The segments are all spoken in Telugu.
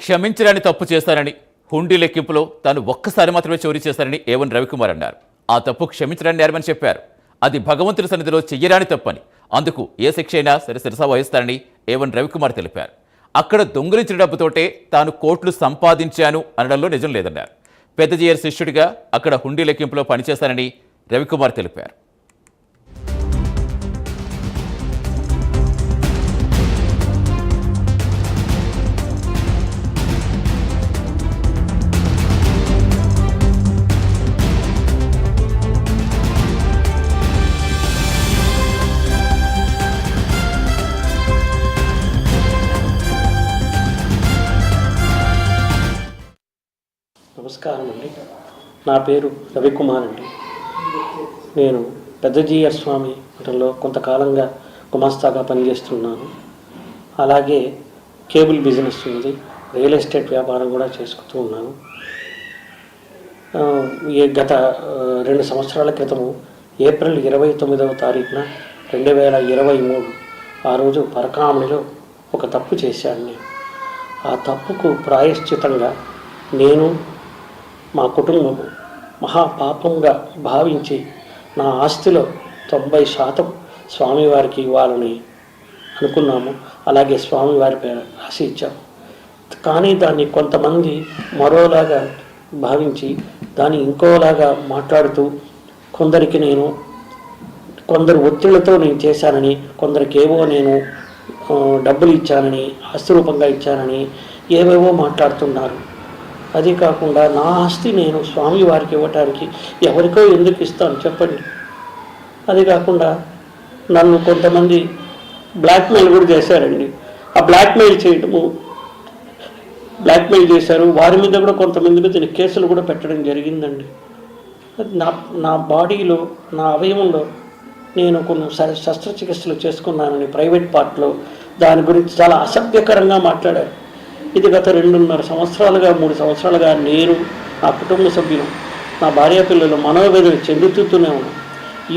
క్షమించరాని తప్పు చేశానని హుండీ లెక్కింపులో తాను ఒక్కసారి మాత్రమే చోరీ చేశారని ఏవన్ రవికుమార్ అన్నారు. ఆ తప్పు క్షమించరాని నేరమని చెప్పారు. అది భగవంతుడి సన్నిధిలో చెయ్యరాని తప్పని. అందుకు ఏ శిక్ష అయినా సరే శిరసా వహిస్తారని ఏవన్ రవికుమార్ తెలిపారు. అక్కడ దొంగిలించిన డబ్బుతోటే తాను కోట్లు సంపాదించాను అనడంలో నిజం లేదన్నారు. పెద్ద జీయర్ శిష్యుడిగా అక్కడ హుండీ లెక్కింపులో పనిచేశానని రవికుమార్ తెలిపారు. నమస్కారం అండి. నా పేరు రవికుమార్ అండి. నేను పెద్దజీయర్ స్వామి మఠంలో కొంతకాలంగా గుమాస్తాగా పనిచేస్తున్నాను. అలాగే కేబుల్ బిజినెస్ ఉంది. రియల్ ఎస్టేట్ వ్యాపారం కూడా చేసుకుంటూ ఉన్నాను. ఈ గత రెండు సంవత్సరాల క్రితము ఏప్రిల్ ఇరవై తొమ్మిదవ తారీఖున రెండు వేల ఇరవై మూడు ఆ రోజు పరకామణిలో ఒక తప్పు చేశాను. నేను ఆ తప్పుకు ప్రాయశ్చితంగా నేను మా కుటుంబం మహాపాపంగా భావించి నా ఆస్తిలో తొంభై శాతం స్వామివారికి ఇవ్వాలని అనుకున్నాము. అలాగే స్వామివారి పేరు రాసి ఇచ్చాము కానీ దాన్ని కొంతమంది మరోలాగా భావించి దాన్ని ఇంకోలాగా మాట్లాడుతూ కొందరికి నేను కొందరు ఒత్తిళ్ళతో నేను చేశానని కొందరికి ఏవో నేను డబ్బులు ఇచ్చానని ఆస్తి రూపంగా ఇచ్చానని ఏవేవో మాట్లాడుతున్నారు. అది కాకుండా నా ఆస్తి నేను స్వామి వారికి ఇవ్వటానికి ఎవరికో ఎందుకు ఇస్తాను చెప్పండి. అది కాకుండా నన్ను కొంతమంది బ్లాక్మెయిల్ కూడా చేశారండి. ఆ బ్లాక్మెయిల్ చేయటము బ్లాక్మెయిల్ చేశారు. వారి మీద కూడా కొంతమంది మీద కేసులు కూడా పెట్టడం జరిగిందండి. నా నా బాడీలో నా అవయవంలో నేను కొన్ని శ- శస్త్రచికిత్సలు చేసుకున్నానని ప్రైవేట్ పార్ట్లో దాని గురించి చాలా అసభ్యకరంగా మాట్లాడారు. ఇది గత రెండున్నర సంవత్సరాలుగా మూడు సంవత్సరాలుగా నేను నా కుటుంబ సభ్యులు నా భార్య పిల్లలు మనోవేదన చెందుతూనే ఉన్నాం.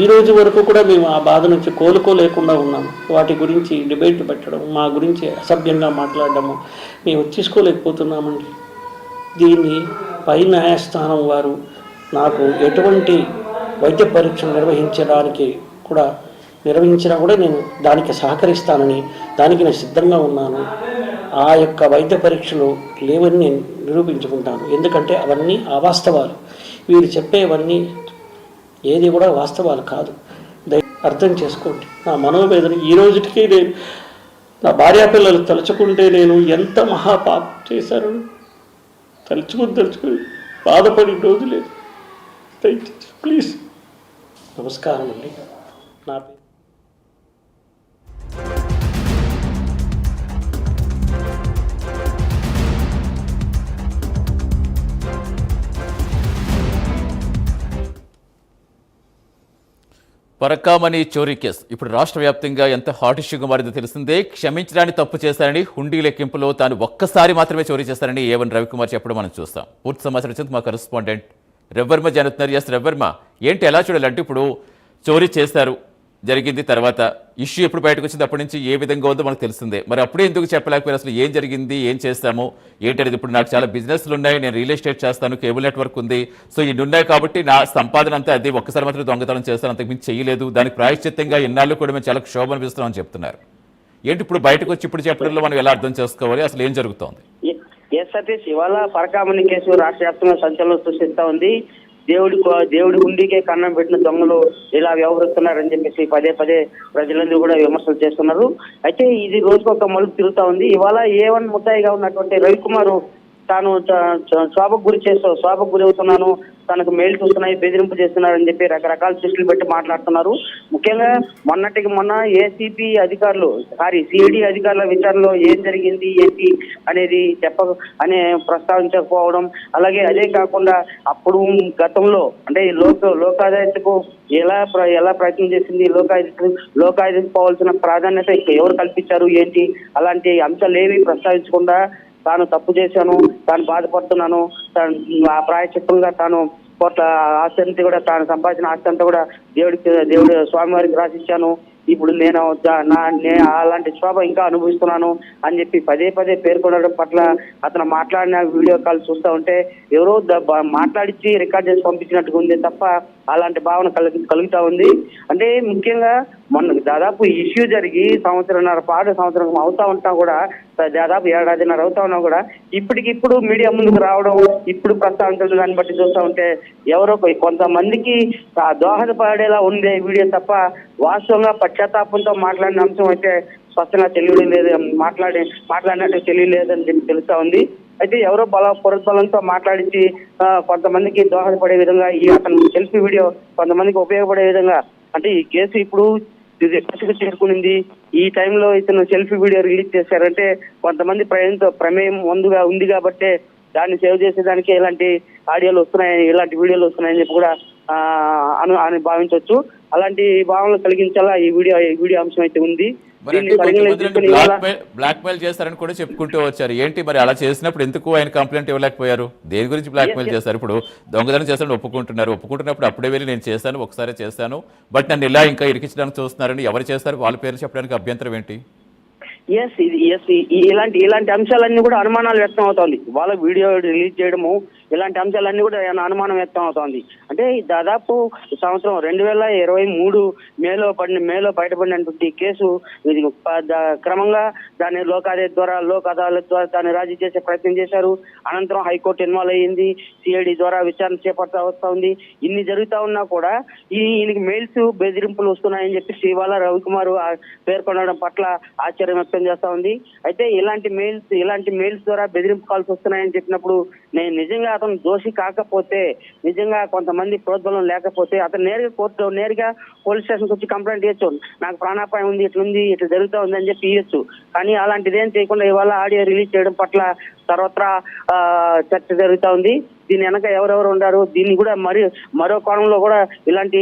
ఈ రోజు వరకు కూడా మేము ఆ బాధ నుంచి కోలుకోలేకుండా ఉన్నాము వాటి గురించి డిబేట్ పెట్టడం మా గురించి అసభ్యంగా మాట్లాడడము మేము తీసుకోలేకపోతున్నామండి. దీన్ని పై న్యాయస్థానం వారు నాకు ఎటువంటి వైద్య పరీక్షలు నిర్వహించడానికి కూడా నిర్వహించినా కూడా నేను దానికి సహకరిస్తానని దానికి నేను సిద్ధంగా ఉన్నాను. ఆ యొక్క వైద్య పరీక్షలు లేవని నేను నిరూపించుకుంటాను. ఎందుకంటే అవన్నీ అవాస్తవాలు. వీరు చెప్పేవన్నీ ఏది కూడా వాస్తవాలు కాదు. అర్థం చేసుకోండి. నా మనోవేదన ఈ రోజుకి నేను నా భార్యా పిల్లలు తలుచుకుంటే నేను ఎంత మహాపాపం చేశాను తలుచుకుని తలుచుకుని బాధపడి రోజు లేదు దయచేసి ప్లీజ్. నమస్కారం అండి నా పరకామణి చోరీ కేసు. ఇప్పుడు రాష్ట్ర వ్యాప్తంగా ఎంత హాట్ ఇష్యూగా మారిందో తెలిసిందే. క్షమించడానికి తప్పు చేశారని హుండీ లెక్కింపులో తాను ఒక్కసారి మాత్రమే చోరీ చేశారని ఏవన్ రవికుమార్ చెప్పడం మనం చూస్తాం. పూర్తి సమాచారం వచ్చింది మా కరెస్పాండెంట్ రెవ్వర్మ జానుతున్నారు ఎస్ రవ్వర్మ ఏంటి ఎలా చూడాలంటే ఇప్పుడు చోరీ చేశారు. జరిగింది తర్వాత ఇష్యూ ఎప్పుడు బయటకు వచ్చింది అప్పటి నుంచి ఏ విధంగా ఉందో మనకు తెలిసిందే. మరి అప్పుడే ఎందుకు చెప్పలేకపోయారు? అసలు ఏం జరిగింది? ఏం చేస్తాము? ఏంటనేది ఇప్పుడు నాకు చాలా బిజినెస్లు ఉన్నాయి నేను రియల్ ఎస్టేట్ చేస్తాను కేబుల్ నెట్వర్క్ ఉంది. సో ఇన్ని ఉన్నాయి కాబట్టి నా సంపాదన అంతా అది ఒక్కసారి మాత్రం దొంగతనం చేస్తాను అంతకు మించి చేయలేదు. దానికి ప్రాయశ్చిత్తంగా ఎన్నాళ్ళు కూడా మేము చాలా క్షోభ అనిపిస్తున్నామని చెప్తున్నారు. ఏంటి ఇప్పుడు బయటకు వచ్చి ఇప్పుడు చెప్పడంలో మనం ఎలా అర్థం చేసుకోవాలి? అసలు ఏం జరుగుతోంది? ఎస్ సతీష్ ఇవాళ పరకామణి కేసు రాష్ట్ర వ్యాప్తంగా సంచలనం సృష్టిస్తా ఉంది. దేవుడి కో- దేవుడి ఉండికే కన్నం పెట్టిన దొంగలు ఇలా వ్యవహరిస్తున్నారని చెప్పేసి పదే పదే ప్రజలందరూ కూడా విమర్శలు చేస్తున్నారు. అయితే ఇది రోజుకు ఒక మలుపు తిరుగుతా ఉంది. ఇవాళ ఏ వన్ ముద్దాయిగా ఉన్నటువంటి రవికుమార్ తాను శోభకు గురి చేస్తూ శోభకు గురి అవుతున్నాను. తనకు మేలు చూస్తున్నాయి బెదిరింపు చేస్తున్నారని చెప్పి రకరకాల దృష్టిలు పెట్టి మాట్లాడుతున్నారు. ముఖ్యంగా మొన్నటికి మొన్న ఏసీపీ అధికారులు సారీ సిఐడి అధికారుల విచారణలో ఏం జరిగింది ఏంటి అనేది చెప్ప అనే ప్రస్తావించకపోవడం అలాగే అదే కాకుండా అప్పుడు గతంలో అంటే లోక లోకాదాయతకు ఎలా ప్ర- ఎలా ప్రయత్నం చేసింది లోకాయుధ లోకాయుధకు పోవాల్సిన ప్రాధాన్యత ఎవరు కల్పించారు ఏంటి అలాంటి అంశాలు ఏవి ప్రస్తావించకుండా తాను తప్పు చేశాను తాను బాధపడుతున్నాను తాను ఆ ప్రాయచిత్తంగా తాను కోట్ల ఆస్తి అంతా కూడా తాను సంపాదించిన ఆస్తి అంతా కూడా దేవుడికి దేవుడు స్వామివారికి రాసిచ్చాను. ఇప్పుడు నేను దా- నా నేను అలాంటి శోభ ఇంకా అనుభవిస్తున్నాను అని చెప్పి పదే పదే పేర్కొనడం పట్ల అతను మాట్లాడిన వీడియో కాల్ చూస్తూ ఉంటే ఎవరో మాట్లాడిచ్చి రికార్డ్ చేసి పంపించినట్టుగా ఉంది తప్ప అలాంటి భావన కలుగు కలుగుతా ఉంది. అంటే ముఖ్యంగా మొన్న దాదాపు ఇష్యూ జరిగి సంవత్సరంన్నర పాటు సంవత్సరం అవుతా ఉంటా కూడా దాదాపు ఏడాదిన్నర అవుతా ఉన్నా కూడా ఇప్పటికిప్పుడు మీడియా ముందుకు రావడం ఇప్పుడు ప్రస్తావించడం దాన్ని బట్టి చూస్తూ ఉంటే ఎవరో కొంతమందికి దోహదపడేలా ఉంది వీడియో తప్ప వాస్తవంగా పశ్చాత్తాపంతో మాట్లాడిన అంశం అయితే స్పష్టంగా తెలియడం లేదు మాట్లాడే మాట్లాడినట్టు తెలియలేదని తెలుస్తా ఉంది. అయితే ఎవరో బల పురబలంతో మాట్లాడించి కొంతమందికి దోహదపడే విధంగా ఈ అతను సెల్ఫీ వీడియో కొంతమందికి ఉపయోగపడే విధంగా అంటే ఈ కేసు ఇప్పుడు దశకు చేరుకునింది ఈ టైంలో ఇతను సెల్ఫీ వీడియో రిలీజ్ చేశారంటే కొంతమంది ప్రయాణంతో ప్రమేయం ముందుగా ఉంది కాబట్టి దాన్ని సేవ్ చేసేదానికి ఇలాంటి ఆడియోలు వస్తున్నాయని ఇలాంటి వీడియోలు వస్తున్నాయని చెప్పి కూడా అను అని భావించవచ్చు అలాంటి భావనలు కలిగించాలా ఈ వీడియో ఈ వీడియో అంశం అయితే ఉంది. బ్లాక్ మెయిల్ చేస్తారని కూడా చెప్పుకుంటూ వచ్చారు. ఏంటి మరి అలా చేసినప్పుడు ఎందుకు ఆయన కంప్లైంట్ ఇవ్వలేకపోయారు? దేని గురించి బ్లాక్ మెయిల్ చేస్తారు? ఇప్పుడు దొంగతనం చేస్తారని ఒప్పుకుంటున్నారు. ఒప్పుకుంటున్నప్పుడు అప్పుడే వెళ్ళి నేను చేశాను ఒకసారి చేశాను. బట్ నన్ను ఇలా ఇంకా ఇరికించడానికి చూస్తున్నారని ఎవరు చేస్తారు? వాళ్ళ పేరు చెప్పడానికి అభ్యంతరం ఏంటి? ఎస్ ఇది ఎస్ ఇలాంటి ఇలాంటి అంశాలన్నీ కూడా అనుమానాలు వ్యక్తం అవుతోంది వాళ్ళ వీడియో రిలీజ్ చేయడము ఇలాంటి అంశాలన్నీ కూడా ఏమైనా అనుమానం వ్యక్తం అవుతోంది. అంటే దాదాపు సంవత్సరం రెండు వేల ఇరవై మూడు మేలో పడిన మేలో బయటపడినటువంటి కేసు ఇది క్రమంగా దాన్ని లోక్ అదాలత్ ద్వారా లోక్ అదాలత్ ద్వారా దాన్ని రాజీ చేసే ప్రయత్నం చేశారు. అనంతరం హైకోర్టు ఇన్వాల్వ్ అయ్యింది. సిఐడి ద్వారా విచారణ చేపడతా వస్తా ఉంది. ఇన్ని జరుగుతా ఉన్నా కూడా ఈ ఈయనకి మెయిల్స్ బెదిరింపులు వస్తున్నాయని చెప్పి శ్రీవాల రవికుమార్ పేర్కొనడం పట్ల ఆశ్చర్యం వ్యక్తం చేస్తా ఉంది. అయితే ఇలాంటి మెయిల్స్ ఇలాంటి మెయిల్స్ ద్వారా బెదిరింపు కాల్స్ వస్తున్నాయని చెప్పినప్పుడు నేను నిజంగా అతను దోషి కాకపోతే నిజంగా కొంతమంది ప్రోద్బలం లేకపోతే అతను నేరుగా కోర్టు నేరుగా పోలీస్ స్టేషన్కి వచ్చి కంప్లైంట్ చేయొచ్చు నాకు ప్రాణాపాయం ఉంది ఇట్లుంది ఇట్లా జరుగుతూ ఉంది అని చెప్పి ఇవ్వచ్చు కానీ అలాంటిది ఏం చేయకుండా ఇవాళ ఆడియో రిలీజ్ చేయడం పట్ల సర్వత్రా ఆ, చర్చ జరుగుతూ ఉంది. దీని వెనక ఎవరెవరు ఉన్నారు దీన్ని కూడా మరి మరో కోణంలో కూడా ఇలాంటి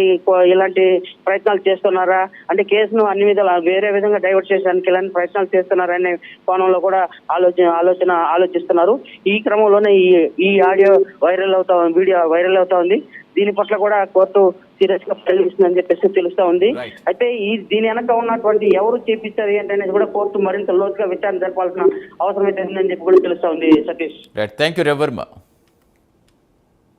ఇలాంటి ప్రయత్నాలు చేస్తున్నారా? అంటే కేసును అన్ని విధాలు వేరే విధంగా డైవర్ట్ చేయడానికి ఇలాంటి ప్రయత్నాలు చేస్తున్నారా అనే కోణంలో కూడా ఆలోచన ఆలోచన ఆలోచిస్తున్నారు. ఈ క్రమంలోనే ఈ ఈ ఆడియో వైరల్ అవుతా వీడియో వైరల్ అవుతా ఉంది. దీని పట్ల కూడా కోర్టు సీరియస్గా పరిగణిస్తుందని చెప్పేసి తెలుస్తా ఉంది. అయితే ఈ దీని వెనక ఉన్నటువంటి ఎవరు చేపించారు ఏంటనేది కూడా కోర్టు మరింత లోతుగా విచారణ జరపాల్సిన అవసరం అయితే ఉందని చెప్పి కూడా తెలుస్తా ఉంది సతీష్. Thank you